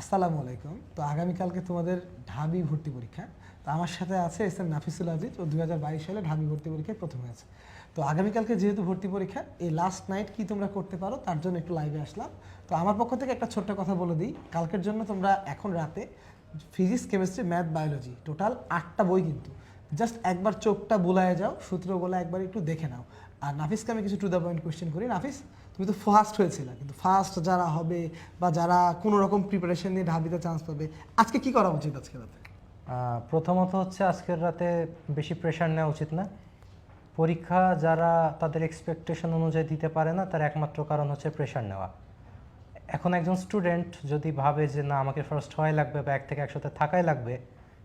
আসসালামু আলাইকুম। তো আগামীকালকে তোমাদের ঢাবি ভর্তি পরীক্ষা। তো আমার সাথে আছে এস এম নাফিসুল আজিজ। ও দু হাজার বাইশ সালে ঢাবি ভর্তি পরীক্ষায় প্রথম হয়েছে তো আগামীকালকে যেহেতু ভর্তি পরীক্ষা, এই লাস্ট নাইট কি তোমরা করতে পারো তার জন্য একটু লাইভে আসলাম। তো আমার পক্ষ থেকে একটা ছোট্ট কথা বলে দিই। কালকের জন্য তোমরা এখন রাতে physics chemistry math biology total আটটা বই কিন্তু জাস্ট একবার চোখটা বোলায় যাও সূত্র সূত্রগুলো একবার একটু দেখে নাও। আর নাফিসকে আমি কিছু টু দ্য পয়েন্ট কোয়েশ্চেন করি। নাফিস, তুমি তো ফার্স্ট হয়েছিল, কিন্তু ফার্স্ট যারা হবে বা যারা কোনো রকম প্রিপারেশন নিয়ে ঢাবিতে চান্স পাবে, আজকে কি করা উচিত আজকে রাতে? প্রথমত হচ্ছে আজকের রাতে বেশি প্রেশার নেওয়া উচিত না। পরীক্ষা যারা তাদের এক্সপেকটেশন অনুযায়ী দিতে পারে না, তার একমাত্র কারণ হচ্ছে প্রেশার নেওয়া। এখন একজন স্টুডেন্ট যদি ভাবে যে না, আমাকে ফার্স্ট হওয়াই লাগবে বা এক থেকে একশোতে থাকাই লাগবে,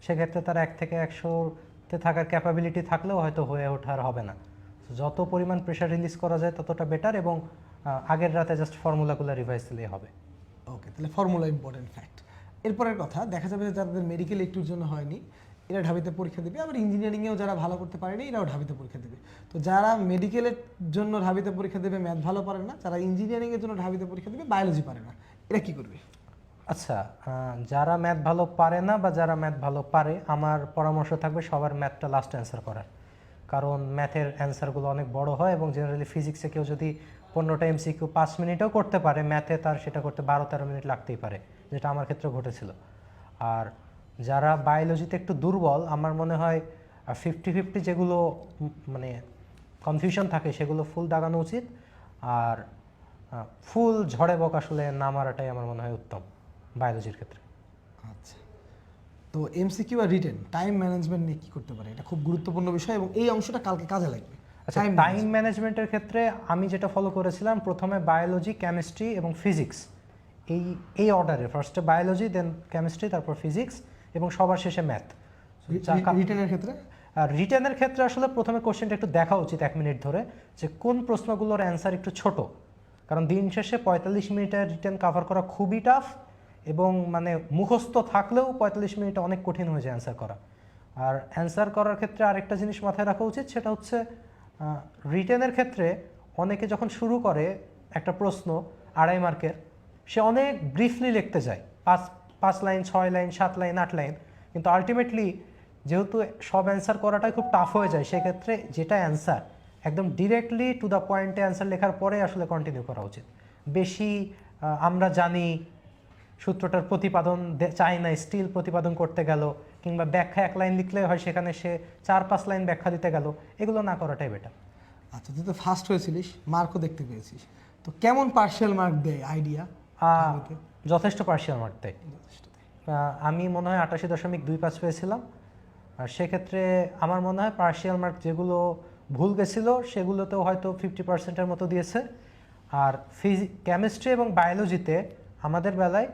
সেক্ষেত্রে তারা এক থেকে একশোতে থাকার ক্যাপাবিলিটি থাকলেও হয়তো হয়ে ওঠার হবে না। যত পরিমাণ প্রেশার রিলিজ করা যায়, ততটা বেটার এবং আগের রাতে জাস্ট ফর্মুলাগুলো রিভাইজ দিলেই হবে। ওকে তাহলে ফর্মুলা ইম্পর্টেন্ট ফ্যাক্ট এরপরের কথা, দেখা যাবে যে যাদের মেডিকেল একটুর জন্য হয়নি, এরা ঢাবিতে পরীক্ষা দেবে। আবার ইঞ্জিনিয়ারিংয়েও যারা ভালো করতে পারেনি, এরাও ঢাবিতে পরীক্ষা দেবে। তো যারা মেডিকেলের জন্য ঢাবিতে পরীক্ষা দেবে ম্যাথ ভালো পারে না, যারা ইঞ্জিনিয়ারিংয়ের জন্য ঢাবিতে পরীক্ষা দেবে বায়োলজি পারে না। এরা কী করবে? আচ্ছা যারা ম্যাথ ভালো পারে না বা যারা ম্যাথ ভালো পারে, আমার পরামর্শ থাকবে সবার ম্যাথটা লাস্ট অ্যান্সার করার। কারণ ম্যাথের অ্যান্সারগুলো অনেক বড় হয় এবং জেনারেলি ফিজিক্সে কেউ যদি পনেরোটা এমসিকিউ পাঁচ মিনিটেও করতে পারে ম্যাথে তার সেটা করতে বারো তেরো মিনিট লাগতেই পারে, যেটা আমার ক্ষেত্রে ঘটেছিল। আর যারা বায়োলজিতে একটু দুর্বল, আমার মনে হয় ফিফটি ফিফটি যেগুলো মানে কনফিউশন থাকে সেগুলো ফুল দাগানো উচিত। আর ফুল ঝড়ে বক আসলে না মারাটাই আমার মনে হয় উত্তম। বায়োলজির ক্ষেত্রে। আচ্ছা। তো এমসিকিউ আর রিটেন টাইম ম্যানেজমেন্ট নিয়ে কি করতে পারে? এটা খুব গুরুত্বপূর্ণ বিষয় এবং এই অংশটা কালকে কাজে লাগবে। আচ্ছা টাইম ম্যানেজমেন্টের ক্ষেত্রে আমি যেটা ফলো করেছিলাম প্রথমে বায়োলজি কেমিস্ট্রি এবং ফিজিক্স এই এই অর্ডারে ফার্স্টে বায়োলজি দেন কেমিস্ট্রি তারপর ফিজিক্স এবং সবার শেষে ম্যাথ রিটেনের ক্ষেত্রে? আর রিটেনের ক্ষেত্রে আসলে প্রথমে কোশ্চেনটা একটু দেখা উচিত এক মিনিট ধরে যে কোন প্রশ্নগুলোর অ্যান্সার একটু ছোট। কারণ দিন শেষে পঁয়তাল্লিশ মিনিটের রিটেন কাভার করা খুবই টাফ এবং মানে মুখস্থ থাকলেও পঁয়তাল্লিশ মিনিটে অনেক কঠিন হয়ে যায় অ্যান্সার করা। আর অ্যান্সার করার ক্ষেত্রে আরেকটা জিনিস মাথায় রাখা উচিত, সেটা হচ্ছে রিটেনের ক্ষেত্রে অনেকে যখন শুরু করে একটা প্রশ্ন আড়াই মার্কের, সে অনেক ব্রিফলি লিখতে যায়, পাঁচ পাঁচ লাইন, ছয় লাইন, সাত লাইন, আট লাইন। কিন্তু আলটিমেটলি যেহেতু সব অ্যান্সার করাটাই খুব টাফ হয়ে যায়, সেক্ষেত্রে যেটা অ্যান্সার একদম ডিরেক্টলি টু দ্য পয়েন্টে অ্যান্সার লেখার পরে আসলে কন্টিনিউ করা উচিত। বেশি আমরা জানি সূত্রটার প্রতিপাদন চায় না স্টিল প্রতিপাদন করতে গেল কিংবা ব্যাখ্যা এক লাইন লিখলে হয় সেখানে সে চার পাঁচ লাইন ব্যাখ্যা দিতে গেল এগুলো না করাটাই বেটার আচ্ছা তুই তো ফার্স্ট হয়েছিলিস মার্কও দেখতে পেয়েছিস। তো কেমন পার্শিয়াল মার্ক দেয় আইডিয়া যথেষ্ট পার্সিয়াল মার্ক দেয়। আমি মনে হয় আটাশি দশমিক দুই পাঁচ পেয়েছিলাম। আর সেক্ষেত্রে আমার মনে হয় পার্সিয়াল মার্ক যেগুলো ভুল গেছিল সেগুলোতেও হয়তো ফিফটি পার্সেন্টের মতো দিয়েছে। আর ফিজি কেমিস্ট্রি এবং বায়োলজিতে আমাদের বেলায়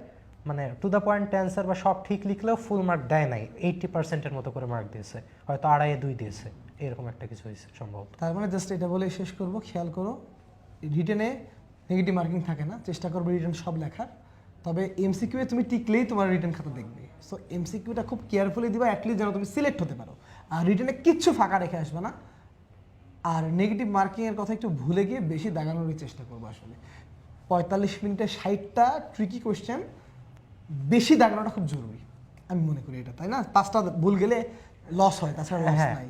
মানে টু দ্য পয়েন্ট অ্যান্সার বা সব ঠিক লিখলেও ফুল মার্ক দেয় নাই। এইটটি পার্সেন্টের মতো করে মার্ক দিয়েছে। হয়তো আড়াইয়ে দুই দিয়েছে। এরকম একটা কিছু হয়েছে সম্ভবত। তার মানে জাস্ট এটা বলে শেষ করব। খেয়াল করো রিটেনে নেগেটিভ মার্কিং থাকে না। চেষ্টা করবে রিটেন সব লেখার। তবে এমসিকিউ এ তুমি টিকলেই তোমার রিটেন খাতা দেখবে। সো এমসিকিউটা খুব কেয়ারফুলি দিবা অ্যাটলিস্ট যেন তুমি সিলেক্ট হতে পারো। আর রিটেনে কিচ্ছু ফাঁকা রেখে আসবে না। আর নেগেটিভ মার্কিংয়ের কথা একটু ভুলে গিয়ে বেশি দাগানোরই চেষ্টা করব আসলে। পঁয়তাল্লিশ মিনিটে ষাটটা ট্রিকি কোয়েশ্চেন বেশি দাগানোটা খুব জরুরি আমি মনে করি এটা তাই না? পাঁচটা ভুল গেলে লস হয় তাছাড়া লস হ্যাঁ নাই।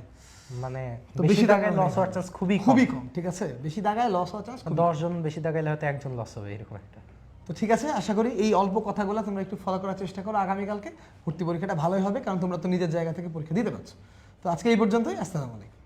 মানে বেশি দাগায় লস হওয়ার চান্স খুবই খুবই কম ঠিক আছে? বেশি দাগায় লস হওয়ার চান্স দশ জন বেশি দাগাইলে হয়তো একজন লস হবে এরকম একটা। তো ঠিক আছে আশা করি এই অল্প কথাগুলো তোমরা একটু ফলো করার চেষ্টা করো। আগামীকালকে ভর্তি পরীক্ষাটা ভালোই হবে কারণ তোমরা তো নিজের জায়গা থেকে পরীক্ষা দিতে পারছ। তো আজকে এই পর্যন্তই আসসালামু আলাইকুম।